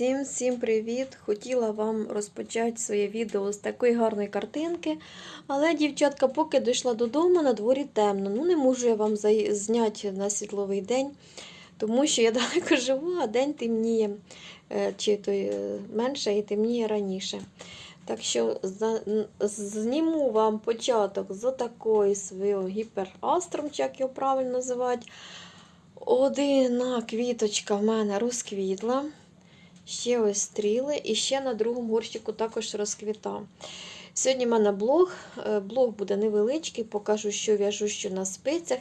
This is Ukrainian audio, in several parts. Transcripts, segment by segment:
Всім всім привіт! Хотіла вам розпочати своє відео з такої гарної картинки. Але, дівчатка, поки дійшла додому, на дворі темно. Ну, не можу я вам зняти на світловий день, тому що я далеко живу, а день темніє е, чи то е, менше і темніє раніше. Так що зніму вам початок з такої свого гіперастром, як його правильно називати. Одна квіточка в мене розквітла. Ще ось стріли, і ще на другому горщику також розквітав. Сьогодні в мене блог. Е, Блог буде невеличкий, покажу, що в'яжу що на спицях,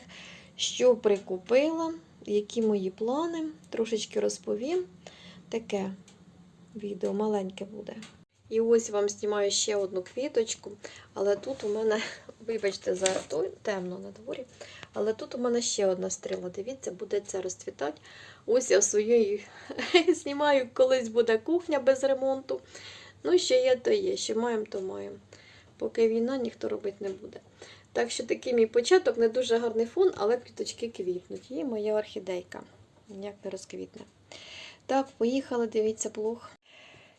що прикупила, які мої плани. Трошечки розповім. Таке відео маленьке буде. І ось вам знімаю ще одну квіточку, але тут у мене, вибачте, за темно на дворі. Але тут у мене ще одна стріла. Дивіться, буде це розцвітати. Ось я своєю знімаю, колись буде кухня без ремонту. Ну, що є, то є, що маємо, то маємо. Поки війна, ніхто робити не буде. Так що такий мій початок, не дуже гарний фон, але квіточки квітнуть. І моя орхідейка. Як не розквітне. Так, поїхали, дивіться блог.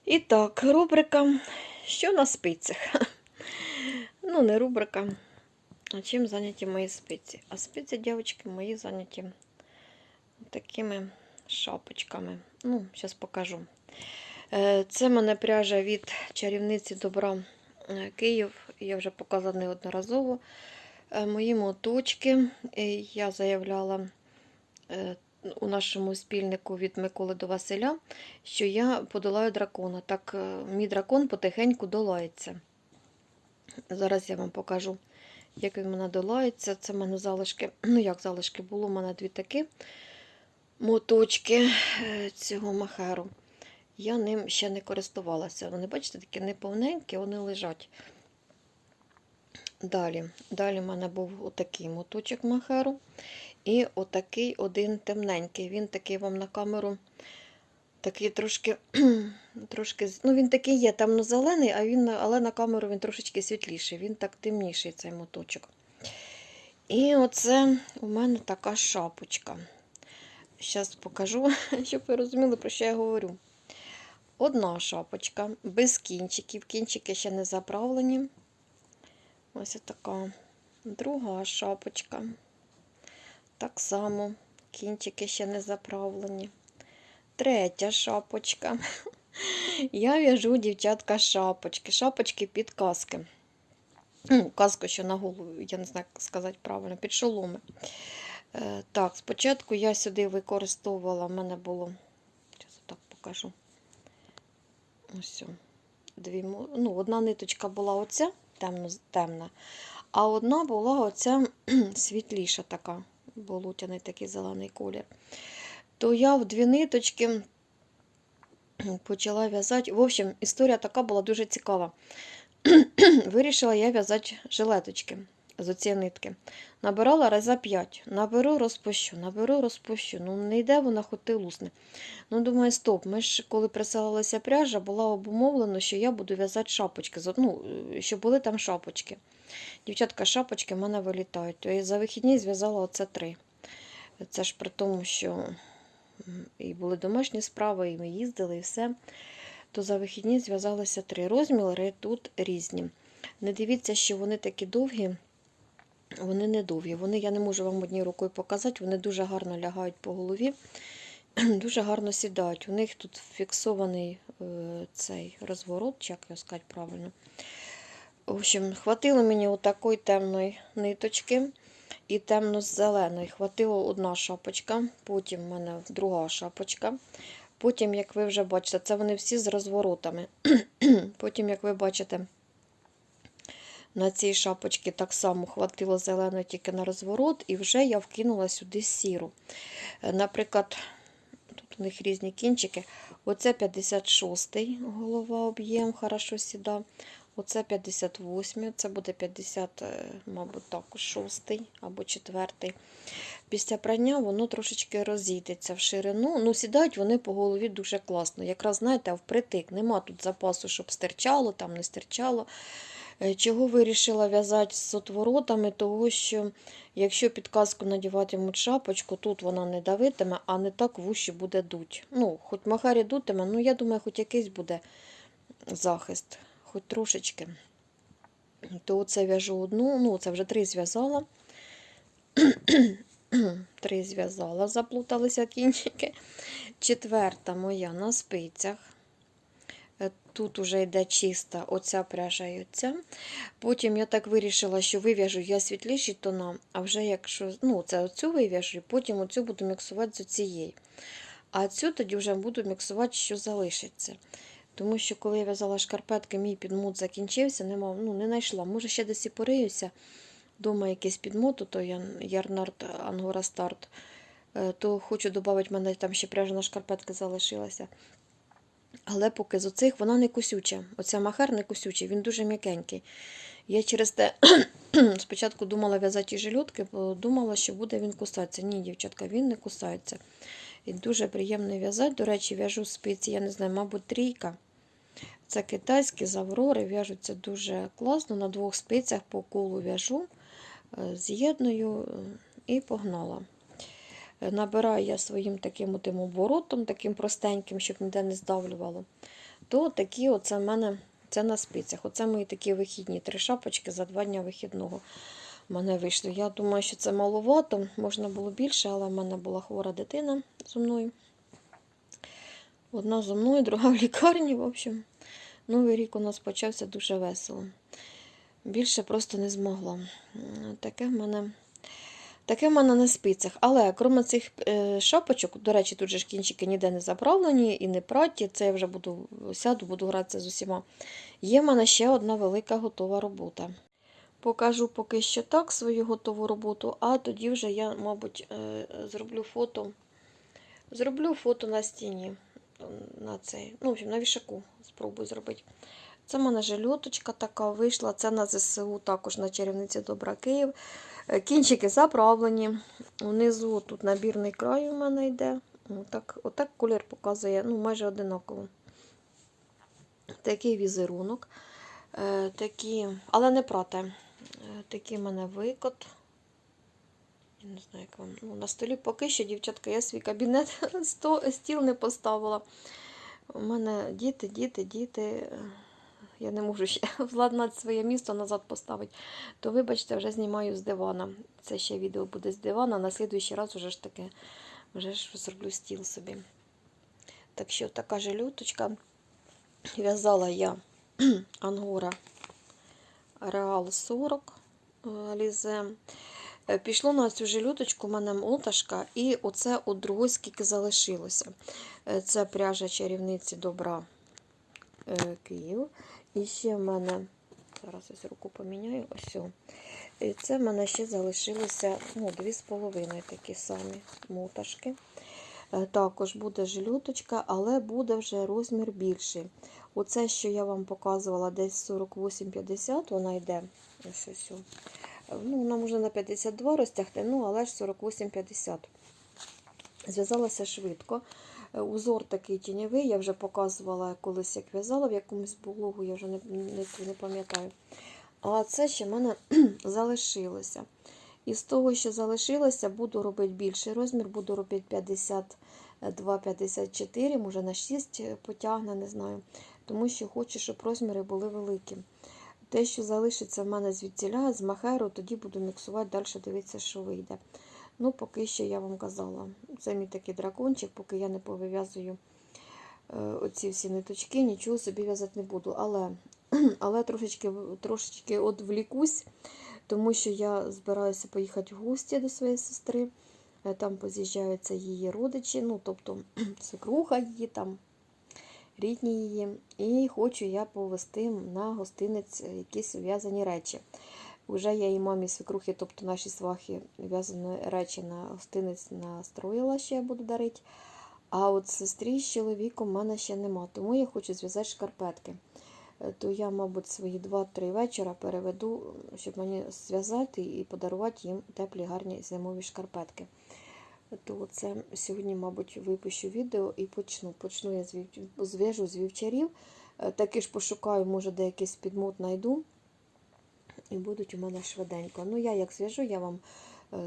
І так, рубрика Що на спицях? Ну, не рубрика. А чим зайняті мої спиці? А спиці, дівчатки, мої зайняті такими шапочками. Ну, зараз покажу. Е, Це мене пряжа від чарівниці добра е, Київ. Я вже показала неодноразово. Е, Мої моточки. Я заявляла у нашому спільнику від Миколи до Василя, що я подолаю дракона. Так, мій дракон потихеньку долається. Зараз я вам покажу, як він мене долається. Це в мене залишки. Ну, як залишки, було в мене дві такі моточки е, цього махеру. Я ним ще не користувалася. Вони, бачите, такі неповненькі, вони лежать. Далі Далі в мене був отакий моточок махеру. І отакий один темненький. Він такий вам на камеру такий трошки, трошки ну він такий є темно-зелений, а він, але на камеру він трошечки світліший. Він так темніший, цей моточок. І оце у мене така шапочка. Зараз покажу, щоб ви розуміли, про що я говорю. Одна шапочка, без кінчиків. Кінчики ще не заправлені. Ось така. Друга шапочка. Так само, кінчики ще не заправлені. Третя шапочка. Я в'яжу, дівчатка, шапочки. Шапочки під каски. Ну, каску, що на голову, я не знаю, як сказати правильно, під шоломи. Е, так, спочатку я сюди використовувала, в мене було, зараз так покажу. Ось. Дві, ну, одна ниточка була оця темно, темна, а одна була оця світліша така, болотяний такий зелений колір. То я в дві ниточки почала в'язати. В общем, історія така була дуже цікава. Вирішила я в'язати жилеточки з оцієї нитки. Набирала раза 5. Наберу, розпущу, наберу, розпущу. Ну, не йде вона, хоч ти лусне. Ну, думаю, стоп. Ми ж, коли присилалася пряжа, була обумовлено, що я буду в'язати шапочки. Ну, щоб були там шапочки. Дівчатка, шапочки в мене вилітають. Я за вихідні зв'язала оце три. Це ж при тому, що і були домашні справи, і ми їздили, і все. То за вихідні зв'язалися три. Розміри тут різні. Не дивіться, що вони такі довгі. Вони не довгі. Вони, я не можу вам однією рукою показати, вони дуже гарно лягають по голові, дуже гарно сідають. У них тут фіксований е, цей розворот, як його сказати правильно. В общем, хватило мені отакої темної ниточки і темно-зеленої. Хватило одна шапочка, потім в мене друга шапочка. Потім, як ви вже бачите, це вони всі з розворотами. Потім, як ви бачите, на цій шапочці так само хватило зеленої тільки на розворот, і вже я вкинула сюди сіру. Е, Наприклад, тут у них різні кінчики. Оце 56-й голова об'єм, хорошо сіда. Оце 58, це буде 50, е, мабуть, також 6 або 4. Після прання воно трошечки розійдеться в ширину. Ну, сідають вони по голові дуже класно. Якраз, знаєте, впритик. Нема тут запасу, щоб стирчало, там не стирчало. Е, Чого вирішила в'язати з отворотами? Того, що якщо підказку надіватимуть шапочку, тут вона не давитиме, а не так вуші буде дуть. Ну, хоч махарі дутиме, ну я думаю, хоч якийсь буде захист, хоч трошечки. То оце в'яжу одну, ну це вже три зв'язала. Три зв'язала, заплуталися кінчики. Четверта моя на спицях. Е, Тут уже йде чиста оця пряжа і оця. Потім я так вирішила, що вив'яжу я світліші тона, а вже якщо ну, це оцю вив'яжу, і потім оцю буду міксувати з цієї. А цю тоді вже буду міксувати, що залишиться. Тому що коли я в'язала шкарпетки, мій підмут закінчився, нема, ну, не знайшла. Може, ще десь і пориюся. Дома якийсь підмот, то я Ярнард Ангора Старт. Е, То хочу додати, в мене там ще пряжа на шкарпетки залишилася. Але поки з оцих вона не кусюча. Оця махер не кусючий, він дуже м'якенький. Я через те спочатку думала в'язати жилютки, бо думала, що буде він кусатися. Ні, дівчатка, він не кусається. І дуже приємно в'язати. До речі, в'яжу спиці, я не знаю, мабуть, трійка. Це китайські з Аврори, в'яжуться дуже класно. На двох спицях по колу в'яжу, е, з'єдную е, і погнала. Е, Набираю я своїм таким отим оборотом, таким простеньким, щоб ніде не здавлювало. То такі оце в мене це на спицях. Оце мої такі вихідні. Три шапочки за два дня вихідного мене вийшло. Я думаю, що це маловато, можна було більше, але в мене була хвора дитина зі мною. Одна зі мною, друга в лікарні. В общем, новий рік у нас почався дуже весело. Більше просто не змогла. Таке в мене. Таке в мене на спицях. Але крім цих е, шапочок, до речі, тут же ж кінчики ніде не заправлені і не праті. Це я вже буду сяду, буду гратися з усіма. Є в мене ще одна велика готова робота. Покажу поки що так свою готову роботу, а тоді вже я, мабуть, е, зроблю фото. Зроблю фото на стіні. На цей, ну, в общем, на вішаку спробую зробити. Це в мене жильоточка така вийшла. Це на ЗСУ, також на чарівниці Добра Київ. Е, Кінчики заправлені. Внизу тут набірний край у мене йде. Отак, отак колір показує, ну, майже одинаково. Такий візерунок. Е, такі, але не прате. Е, Такий в мене викот. Я не знаю, як вам. Ну, на столі поки що, дівчатка, я свій кабінет стіл не поставила. У мене діти, діти, діти. Я не можу ще владнати своє місто назад поставити. То, вибачте, вже знімаю з дивана. Це ще відео буде з дивана. На слідуючий раз вже ж таки вже ж зроблю стіл собі. Так що така же люточка. В'язала я ангора Реал 40 Алізе. Е, Пішло на цю жилюточку в мене моташка, і оце от другої скільки залишилося. Е, Це пряжа чарівниці добра е, Київ. І ще в мене, зараз ось руку поміняю, ось. І це в мене ще залишилося ну, дві з половиною такі самі моташки. Е, Також буде жилюточка, але буде вже розмір більший. Оце, що я вам показувала, десь 48-50, вона йде. Ось ось. о. Ну, вона можна на 52 розтягти, ну, але ж 48-50. Зв'язалася швидко. Е, Узор такий тіньовий, я вже показувала колись, як в'язала в якомусь блогу, я вже не, не, не пам'ятаю. А це ще в мене залишилося. І з того, що залишилося, буду робити більший розмір, буду робити 52-54, може на 6 потягне, не знаю. Тому що хочу, щоб розміри були великі. Те, що залишиться в мене звідціля, з махеру, тоді буду міксувати, далі дивитися, що вийде. Ну, поки що я вам казала. Це мій такий дракончик, поки я не повив'язую е, оці всі ниточки, нічого собі в'язати не буду. Але але трошечки трошечки одвлікусь, тому що я збираюся поїхати в гості до своєї сестри. Е, Там поз'їжджаються її родичі, ну, тобто свекруха її, там, рідні її. І хочу я повезти на гостинець якісь в'язані речі. Уже я і мамі свекрухи, тобто наші свахи, в'язані речі на гостинець настроїла, що я буду дарити. А от сестрі з чоловіком в мене ще нема, тому я хочу зв'язати шкарпетки. Е, То я, мабуть, свої 2-3 вечора переведу, щоб мені зв'язати і подарувати їм теплі гарні зимові шкарпетки. То це сьогодні, мабуть, випущу відео і почну. Почну я зв'яжу з вівчарів. Е, Таки ж пошукаю, може, де якийсь підмут знайду. і будуть у мене швиденько. Ну, я як зв'яжу, я вам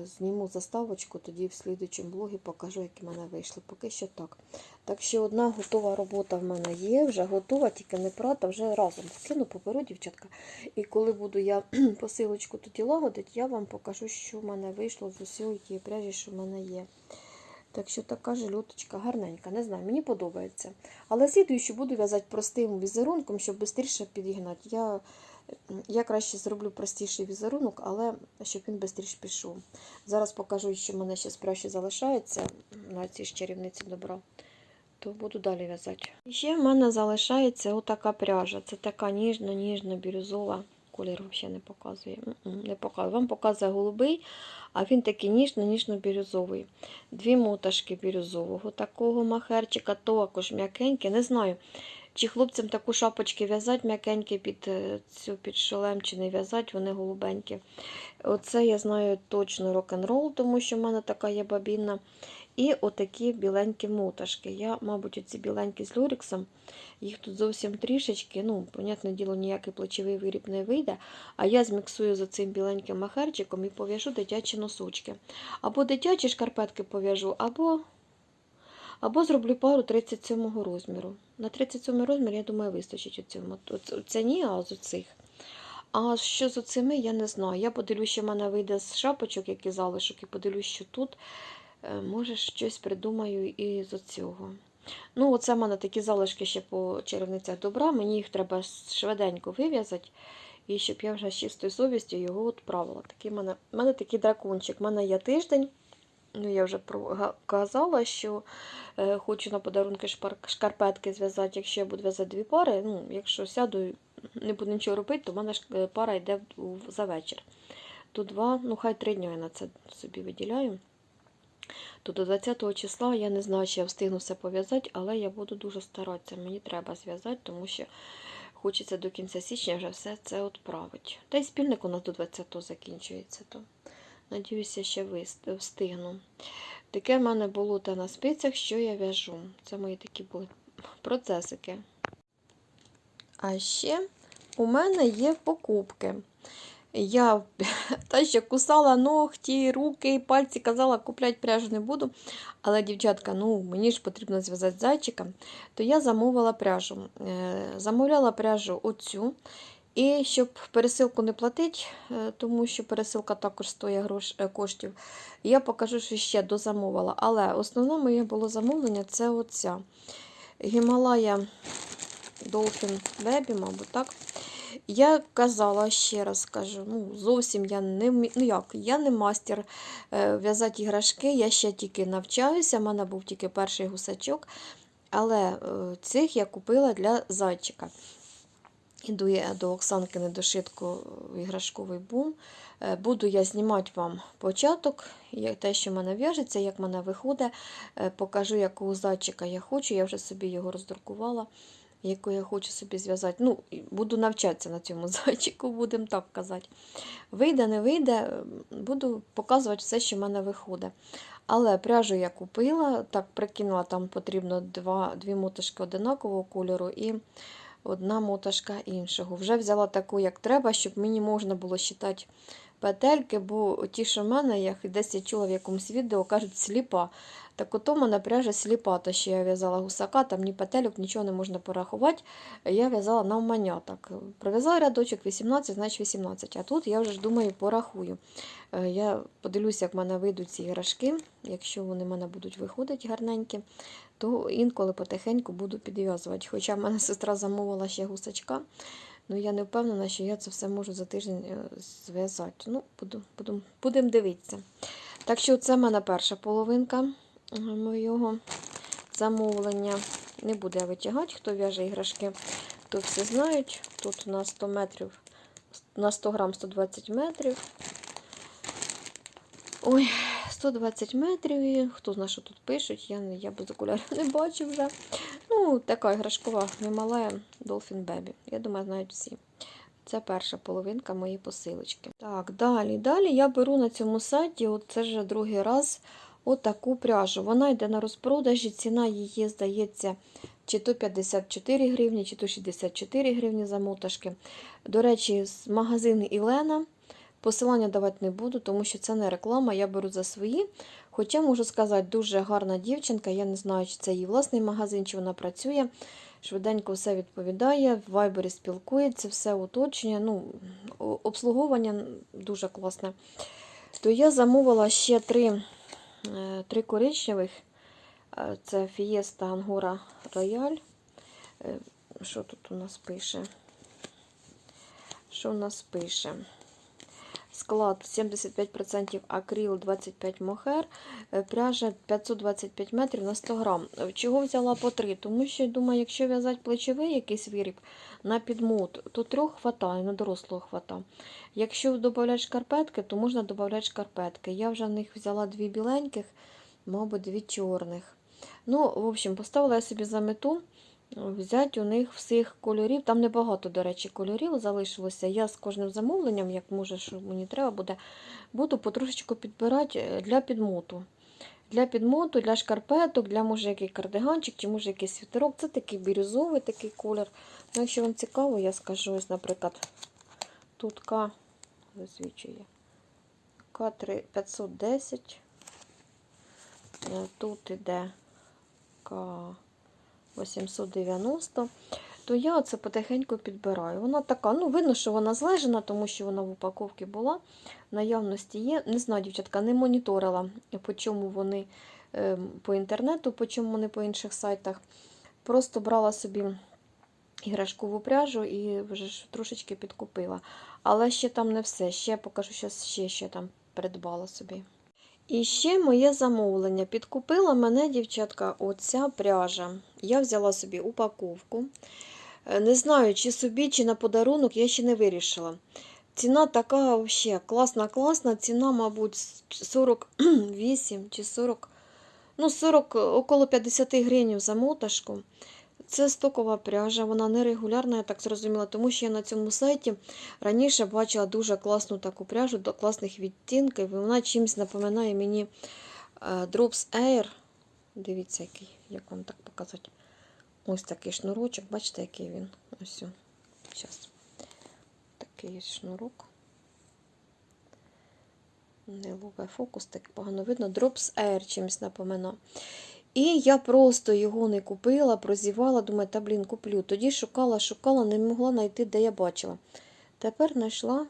зніму заставочку, тоді в слідучому блогі покажу, як у мене вийшло. Поки що так. Так що одна готова робота в мене є, вже готова, тільки не прата, вже разом скину, поберу, дівчатка. І коли буду я посилочку тоді лагодити, я вам покажу, що в мене вийшло з усієї тієї пряжі, що в мене є. Так що така жилюточка гарненька, не знаю, мені подобається. Але слідуючу буду в'язати простим візерунком, щоб швидше підігнати. Я краще зроблю простіший візерунок, але щоб він швидше пішов. Зараз покажу, що в мене ще з залишається на цій чарівниці добра. То буду далі в'язати. Ще в мене залишається отака пряжа. Це така ніжна-ніжна бірюзова. Колір взагалі не показує. Не показує. Вам показує голубий, а він такий ніжно-ніжно-бірюзовий. Дві моташки бірюзового такого махерчика, також м'якенькі. Не знаю, чи хлопцям таку шапочки в'язати м'якенькі під е, цю під шолем, чи не в'язати, вони голубенькі. Оце я знаю точно рок-н-рол, тому що в мене така є бабінна. І отакі біленькі моташки. Я, мабуть, оці біленькі з люрексом. Їх тут зовсім трішечки. Ну, понятне діло, ніякий плечовий виріб не вийде. А я зміксую за цим біленьким махерчиком і пов'яжу дитячі носочки. Або дитячі шкарпетки пов'яжу, або, або зроблю пару 37 розміру. На 37 розмір, я думаю, вистачить у цьому. Це ні, а з оцих. А що з оцими, я не знаю. Я подивлюсь, що в мене вийде з шапочок, які залишок, і подивлюсь, що тут. Е, Може, щось придумаю і з цього. Ну, оце в мене такі залишки ще по чарівницях добра. Мені їх треба швиденько вив'язати. І щоб я вже з чистою совістю його відправила. Такий в мене, в мене такий дракончик. У мене є тиждень. Ну, я вже казала, що е, хочу на подарунки шкарпетки зв'язати, якщо я буду в'язати дві пари. Ну, якщо сяду, не буду нічого робити, то в мене е, пара йде за вечір. То два, ну хай три дні я на це собі виділяю. То до 20 числа я не знаю, чи я встигну все пов'язати, але я буду дуже старатися. Мені треба зв'язати, тому що хочеться до кінця січня вже все це відправити. Та й спільник у нас до 20 закінчується. То надіюся, ще встигну. Таке в мене було те на спицях, що я в'яжу. Це мої такі були процесики. А ще у мене є покупки. Я та ще кусала ногті, руки, пальці, казала, купляти пряжу не буду. Але, дівчатка, ну мені ж потрібно зв'язати зайчика, то я замовила пряжу. Е, Замовляла пряжу оцю. І щоб пересилку не платити, е, тому що пересилка також стоїть грош, е, коштів, я покажу, що ще дозамовила. Але основне моє було замовлення це оця. Гімалая Dolphin Baby, мабуть, так. Я казала, ще раз кажу, ну, зовсім я не ну як, я не мастер е, в'язати іграшки, я ще тільки навчаюся, в мене був тільки перший гусачок, але цих я купила для зайчика. Іду я до Оксанки недошитку іграшковий бум. Е, Буду я знімати вам початок, те, що в мене в'яжеться, як в мене виходить. Е, Покажу, якого зайчика я хочу. Я вже собі його роздрукувала, яку я хочу собі зв'язати. Ну, буду навчатися на цьому зайчику, будемо так казати. Вийде, не вийде, е, буду показувати все, що в мене виходить. Але пряжу я купила, так прикинула, там потрібно два, дві мотишки одинакового кольору і одна моташка іншого. Вже взяла таку, як треба, щоб мені можна було считати петельки, бо ті, що в мене, як десь я чула в якомусь відео, кажуть, сліпа. Так ото в мене пряжа сліпа, що я в'язала гусака, там ні петельок, нічого не можна порахувати. Я в'язала навмання. Так. Пров'язала рядочок 18, значить 18. А тут я вже ж думаю, порахую. Е, Я подивлюся, як в мене вийдуть ці іграшки. Якщо вони в мене будуть виходити гарненькі, то інколи потихеньку буду підв'язувати. Хоча в мене сестра замовила ще гусачка. Ну, я не впевнена, що я це все можу за тиждень е, зв'язати. Ну, буду, буду, будемо дивитися. Так що це в мене перша половинка моєго замовлення. Не буде витягати, хто в'яже іграшки, то всі знають. Тут у нас 100 метрів, на 100 грам 120 метрів. Ой, 120 метрів. І хто знає, що тут пишуть, я, я без окулярів не бачу вже. Ну, така іграшкова Гімалая Dolphin Baby. Я думаю, знають всі. Це перша половинка моєї посилочки. Так, далі. Далі я беру на цьому сайті, от це вже другий раз, отаку пряжу. Вона йде на розпродажі, ціна її, здається, чи то 54 гривні, чи то 64 гривні за моташки. До речі, з Ілена. Посилання давати не буду, тому що це не реклама, я беру за свої. Хоча можу сказати, дуже гарна дівчинка. Я не знаю, чи це її власний магазин, чи вона працює. Швиденько все відповідає, в вайбері спілкується, все уточнює. Ну, обслуговування дуже класне. То я замовила ще три, три коричневих. Е, Це Фієста Ангора Рояль. Е, Що тут у нас пише? Що у нас пише? Склад 75% акрил, 25 мохер, е, пряжа 525 метрів на 100 грам. Чого взяла по 3? Тому що, думаю, якщо в'язати плечовий якийсь виріб на підмут, то трьох хватає, на дорослого хватає. Якщо додати шкарпетки, то можна додати шкарпетки. Я вже в них взяла дві біленьких, мабуть, дві чорних. Ну, в общем, поставила я собі за мету взяти у них всіх кольорів. Там небагато, до речі, кольорів залишилося. Я з кожним замовленням, як може, що мені треба буде, буду потрошечку підбирати е, для підмоту. Для підмоту, для шкарпеток, для може який кардиганчик, чи може якийсь світерок. Це такий бірюзовий такий колір. Ну, якщо вам цікаво, я скажу, ось, наприклад, тут К висвічує. К3 510. Е, Тут іде К 890, то я оце потихеньку підбираю. Вона така, ну, видно, що вона злежена, тому що вона в упаковці була. Наявності є. Не знаю, дівчатка, не моніторила, по чому вони е, по інтернету, по чому вони по інших сайтах. Просто брала собі іграшкову пряжу і вже ж трошечки підкупила. Але ще там не все. Ще покажу, що ще, ще там придбала собі. І ще моє замовлення. Підкупила мене, дівчатка, оця пряжа. Я взяла собі упаковку. Е, Не знаю, чи собі, чи на подарунок, я ще не вирішила. Ціна така взагалі класна, класна. Ціна, мабуть, 48 чи 40, ну, 40, около 50 гривень за моташку. Це стокова пряжа, вона нерегулярна, я так зрозуміла, тому що я на цьому сайті раніше бачила дуже класну таку пряжу до класних відтінків. і Вона чимось напоминає мені е, Drops Air. Дивіться, який, як вам так показати. Ось такий шнурочок, бачите, який він. Ось. Зараз. Такий шнурок. Не лове фокус, так погано видно. Drops Air чимось напоминає. І я просто його не купила, прозівала, думаю, та блін, куплю. Тоді шукала, шукала, не могла знайти, де я бачила. Тепер знайшла,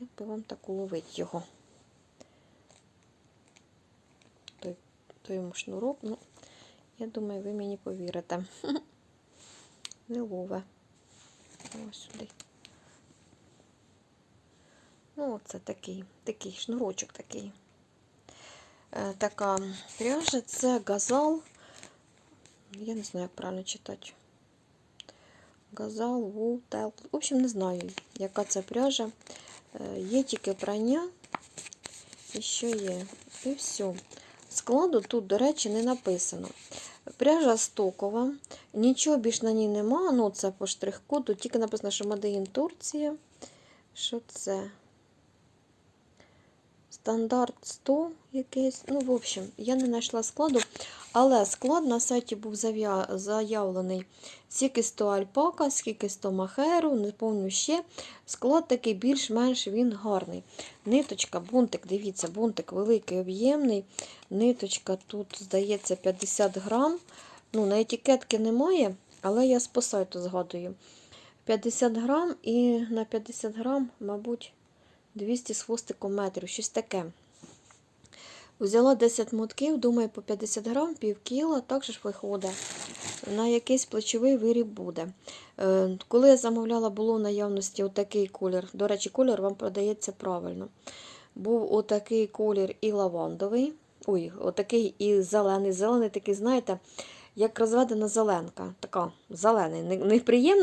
як би вам так уловити його. Той, той йому шнурок, ну, я думаю, ви мені повірите. Не лове. Ось сюди. Ну, оце такий, такий шнурочок такий. Е, така пряжа, це газал. Я не знаю, як правильно читати. Газал, вутел. В общем, не знаю, яка це пряжа. Е, Є тільки прання. І що є? І все. Складу тут, до речі, не написано. Пряжа стокова, нічого більш на ній нема. Ну, це по штрих-коду, тільки написано, що in Турція. Що це? Стандарт 100 якийсь. Ну, в общем, я не знайшла складу, але склад на сайті був заявлений скільки 100 альпака, скільки 100 махеру, не пам'ятаю ще. Склад такий більш-менш він гарний. Ниточка, бунтик, дивіться, бунтик великий, об'ємний. Ниточка тут, здається, 50 грам. Ну, на етикетки немає, але я з по сайту згадую. 50 грам і на 50 грам, мабуть, 200 з хвостиком метрів, щось таке. Взяла 10 мотків, думаю, по 50 грам, пів кіла, так же ж виходить. На якийсь плечовий виріб буде. Е, Коли я замовляла, було в наявності отакий колір. До речі, колір вам продається правильно. Був отакий колір і лавандовий. Ой, отакий і зелений. Зелений такий, знаєте, як розведена зеленка. Така зелений. Не, не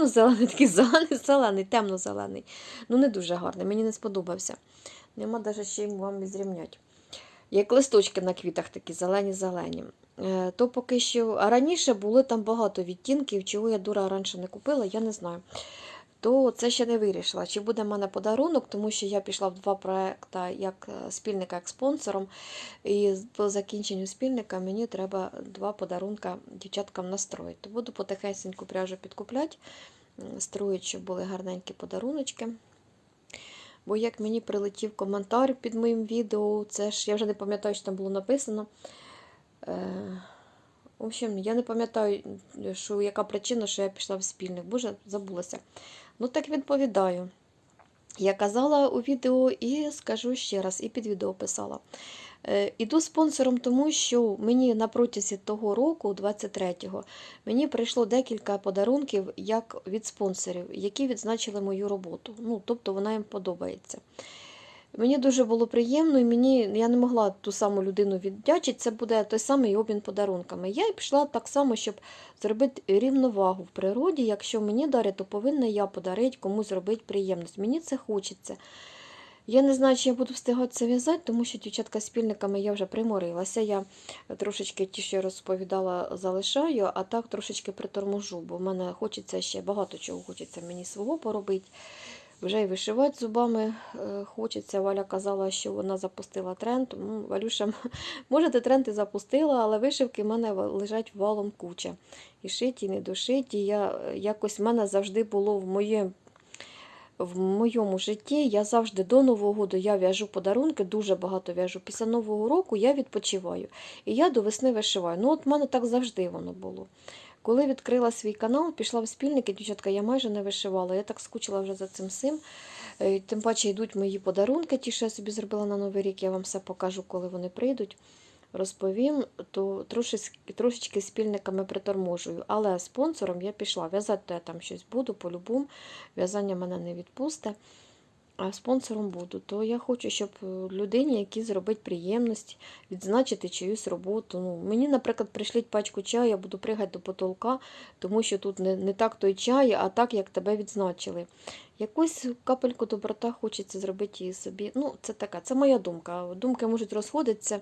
зелений, такий зелений, зелений, темно-зелений. Ну, не дуже гарний, мені не сподобався. Нема навіть ще їм вам зрівняти. Як листочки на квітах такі зелені-зелені. Е, То поки що. А раніше було там багато відтінків, чого я дура раніше не купила, я не знаю. То це ще не вирішила. Чи буде в мене подарунок, тому що я пішла в два проекти як е, спільника, як спонсором. І по закінченню спільника мені треба два подарунка дівчаткам настроїти. Буду потихесеньку пряжу підкупляти, строїть, щоб були гарненькі подаруночки. Бо як мені прилетів коментар під моїм відео, це ж я вже не пам'ятаю, що там було написано. Е, в общем, я не пам'ятаю, що яка причина, що я пішла в спільник. Боже, забулася. Ну, так відповідаю. Я казала у відео і скажу ще раз, і під відео писала. Е, Іду спонсором, тому що мені на протязі того року, 23-го, мені прийшло декілька подарунків як від спонсорів, які відзначили мою роботу. Ну, тобто вона їм подобається. Мені дуже було приємно, і мені я не могла ту саму людину віддячити. Це буде той самий обмін подарунками. Я й пішла так само, щоб зробити рівновагу в природі. Якщо мені дарять, то повинна я подарити комусь зробити приємність. Мені це хочеться. Я не знаю, чи я буду встигати це в'язати, тому що дівчатка спільниками я вже приморилася. Я трошечки ті, що я розповідала, залишаю, а так трошечки приторможу, бо в мене хочеться ще багато чого хочеться мені свого поробити. Вже й вишивати зубами е, хочеться. Валя казала, що вона запустила тренд. Ну, Валюша, може, ти тренд і запустила, але вишивки в мене лежать валом куча. І шиті, і не дошиті. Я, якось в мене завжди було в моєму в моєму житті я завжди до Нового року я в'яжу подарунки, дуже багато в'яжу. Після Нового року я відпочиваю. І я до весни вишиваю. Ну, от в мене так завжди воно було. Коли відкрила свій канал, пішла в спільники, дівчатка, я майже не вишивала. Я так скучила вже за цим всім. Е, Тим паче йдуть мої подарунки, ті, що я собі зробила на Новий рік, я вам все покажу, коли вони прийдуть. Розповім, то трошечки, трошечки спільниками приторможую. Але спонсором я пішла. В'язати я там щось буду, по-любому. В'язання мене не відпусте. А спонсором буду, то я хочу, щоб е, людині, які зробить приємність, відзначити чиюсь роботу. Ну, Мені, наприклад, прийшліть пачку чаю, я буду пригати до потолка, тому що тут не, не так той чай, а так, як тебе відзначили. Якусь капельку доброта хочеться зробити і собі. Ну, Це така, це моя думка. Думки можуть розходитися.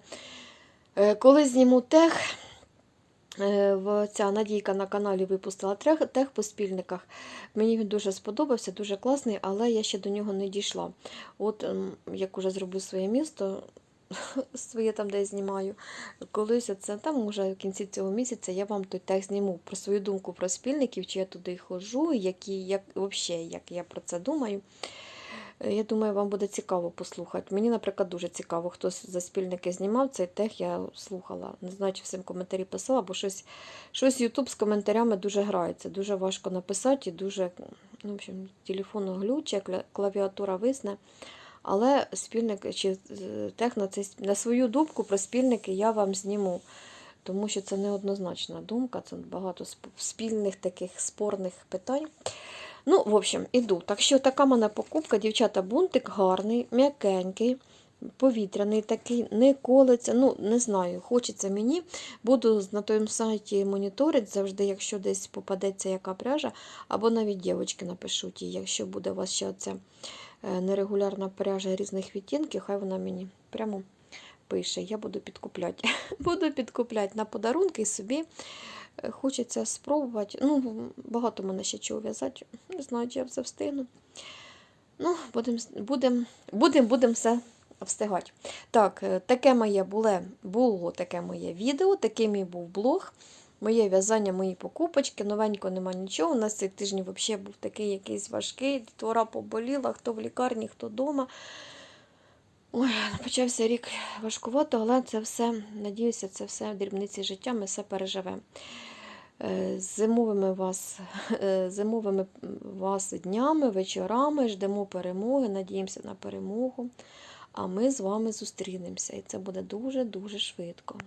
Е, Коли зніму тех, ця Надійка на каналі випустила тех, по спільниках. Мені він дуже сподобався, дуже класний, але я ще до нього не дійшла. От ем, як уже зроблю своє місто, своє там, де я знімаю, колись це там, може, в кінці цього місяця я вам той тех зніму про свою думку про спільників, чи я туди ходжу, які, як, взагалі, як я про це думаю. Е, Я думаю, вам буде цікаво послухати. Мені, наприклад, дуже цікаво, хто за спільники знімав цей тех, я слухала. Не знаю, чи всім коментарі писала, бо щось щось YouTube з коментарями дуже грається. Дуже важко написати і дуже, ну, в общем, телефон глюче, клавіатура висне. Але спільник чи тех на, цей, на свою думку про спільники я вам зніму. Тому що це неоднозначна думка, це багато спільних таких спорних питань. Ну, в общем, іду. Так що така мене покупка, дівчата, бунтик гарний, м'якенький, повітряний такий, не колиться. Ну, не знаю, хочеться мені. Буду на тому сайті моніторити завжди, якщо десь попадеться яка пряжа, або навіть дівчатки напишу ті, якщо буде у вас ще оця е, нерегулярна пряжа різних відтінків, хай вона мені прямо пише. Я буду підкупляти. Буду підкупляти на подарунки собі. Е, Хочеться спробувати. Ну, багато мене ще чого в'язати. Не знаю, чи я все встигну. Ну, будемо будем, будем, будем все встигати. Так, е, таке моє було, було таке моє відео, такий мій був блог. Моє в'язання, мої покупочки. Новенько нема нічого. У нас цей тиждень взагалі був такий якийсь важкий. Твора поболіла, хто в лікарні, хто вдома. Ой, почався рік важкувато, але це все, надіюся, це все в дрібниці життя, ми все переживемо. Е, зимовими вас, е, зимовими вас днями, вечорами ждемо перемоги, надіємося на перемогу. А ми з вами зустрінемося. І це буде дуже-дуже швидко.